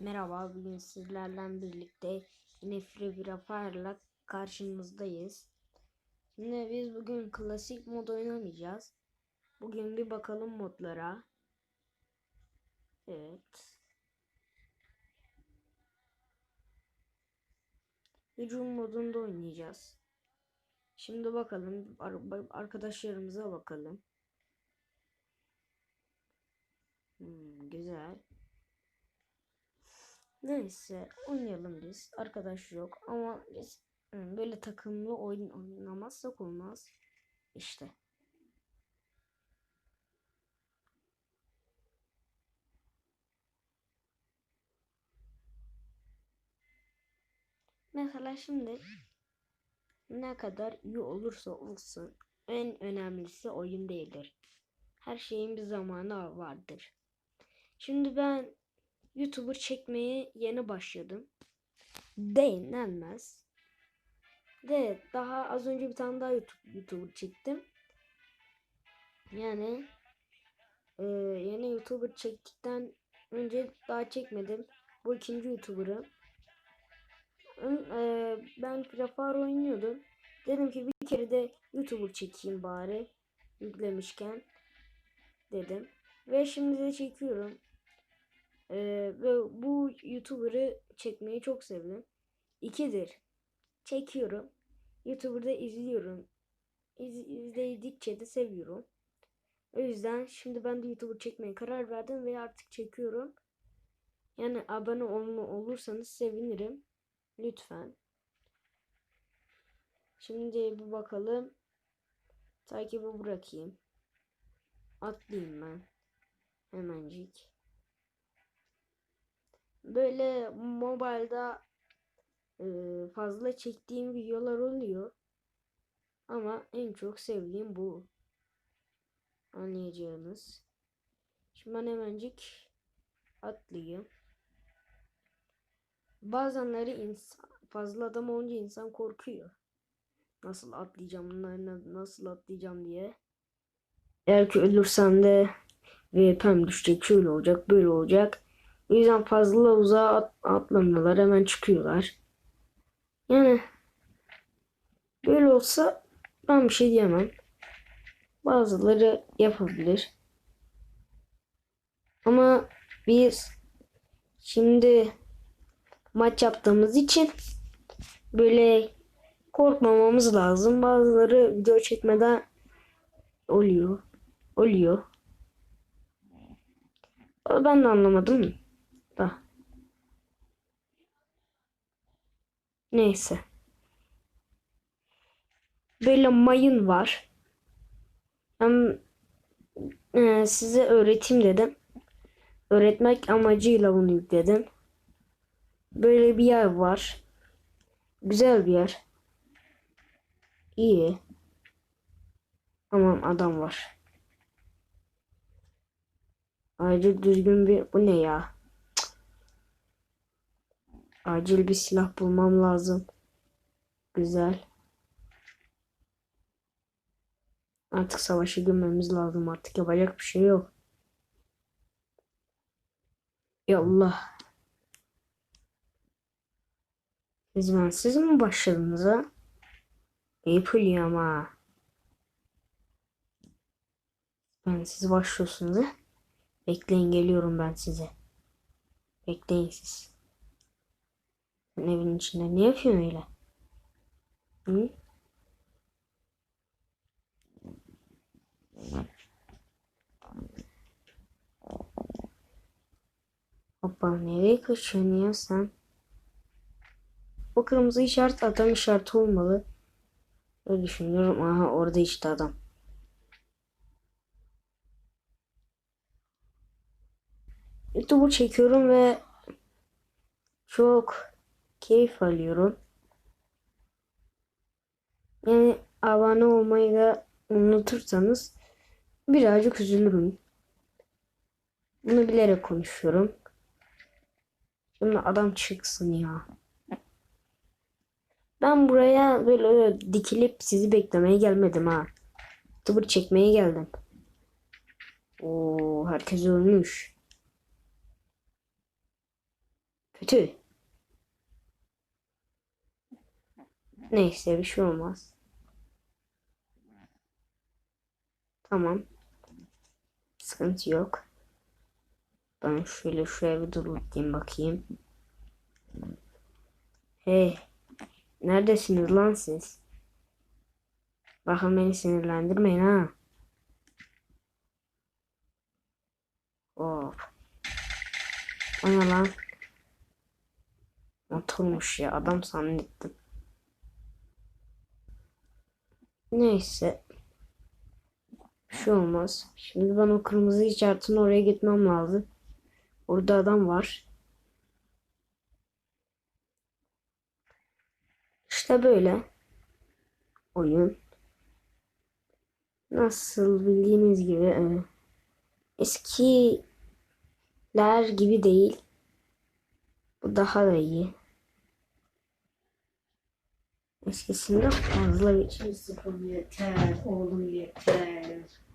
Merhaba, bugün sizlerle birlikte yine Free Fire Fire'la karşınızdayız. Şimdi biz bugün klasik mod oynamayacağız. Bugün bir bakalım modlara. Evet. Hücum modunda oynayacağız. Şimdi bakalım ar- arkadaşlarımıza bakalım. Hmm, güzel. Neyse oynayalım biz. Arkadaş yok ama biz böyle takımlı oyun oynamazsak olmaz. İşte. Mesela şimdi ne kadar iyi olursa olsun en önemlisi oyun değildir. Her şeyin bir zamanı vardır. Şimdi ben YouTuber çekmeye yeni başladım. Denenmez. De daha az önce bir tane daha YouTube YouTuber çektim. Yani e, yeni YouTuber çektikten önce daha çekmedim. Bu ikinci YouTuber'ım. E, ben Fire oynuyordum. Dedim ki bir kere de YouTuber çekeyim bari. Yüklemişken. Dedim. Ve şimdi de çekiyorum. Ee, ve bu YouTuber'ı çekmeyi çok sevdim. İkidir. Çekiyorum. YouTuber'da izliyorum. İz, izledikçe de seviyorum. O yüzden şimdi ben de YouTuber çekmeye karar verdim ve artık çekiyorum. Yani abone olma olursanız sevinirim. Lütfen. Şimdi bir bakalım. Takibi bırakayım. Atlayayım ben. Hemencik. Böyle mobilde e, fazla çektiğim videolar oluyor. Ama en çok sevdiğim bu. Anlayacağınız. Şimdi ben hemencik atlayayım. Bazenleri insan, fazla adam olunca insan korkuyor. Nasıl atlayacağım, nasıl atlayacağım diye. Eğer ki ölürsem de VP'm düşecek, şöyle olacak, böyle olacak. O yüzden fazla uzağa at atlamıyorlar. Hemen çıkıyorlar. Yani böyle olsa ben bir şey diyemem. Bazıları yapabilir. Ama biz şimdi maç yaptığımız için böyle korkmamamız lazım. Bazıları video çekmeden oluyor. Oluyor. Ben de anlamadım da. Neyse. Böyle mayın var. Ben e, size öğreteyim dedim. Öğretmek amacıyla bunu yükledim. Böyle bir yer var. Güzel bir yer. İyi. Tamam adam var. Ayrıca düzgün bir... Bu ne ya? Acil bir silah bulmam lazım. Güzel. Artık savaşı girmemiz lazım. Artık yapacak bir şey yok. Ya Allah. Siz ben siz mi başladınız ha? Yapılıyor ama. Ben siz başlıyorsunuz ha? Bekleyin geliyorum ben size. Bekleyin siz. Sen evin içinde ne yapıyorsun öyle? Hı? Hoppa nereye kaçıyorsun ya sen? O kırmızı işaret adam işareti olmalı. Öyle düşünüyorum. Aha orada işte adam. YouTube'u çekiyorum ve çok keyif alıyorum. Yani abone olmayı da unutursanız birazcık üzülürüm. Bunu bilerek konuşuyorum. Şimdi adam çıksın ya. Ben buraya böyle dikilip sizi beklemeye gelmedim ha. Tıbır çekmeye geldim. Oo herkes ölmüş. Kötü. Neyse bir şey olmaz. Tamam. Sıkıntı yok. Ben şöyle şuraya bir durayım bakayım. Hey. Neredesiniz lan siz? Bakın beni sinirlendirmeyin ha. Hop. O ne lan? Motormuş ya. Adam zannettim. Neyse. Bir şey olmaz. Şimdi ben o kırmızı işaretin oraya gitmem lazım. Orada adam var. İşte böyle. Oyun. Nasıl bildiğiniz gibi e, eskiler gibi değil. Bu daha da iyi. Eskisinde fazla bir Yusuf'um yeter, oğlum yeter.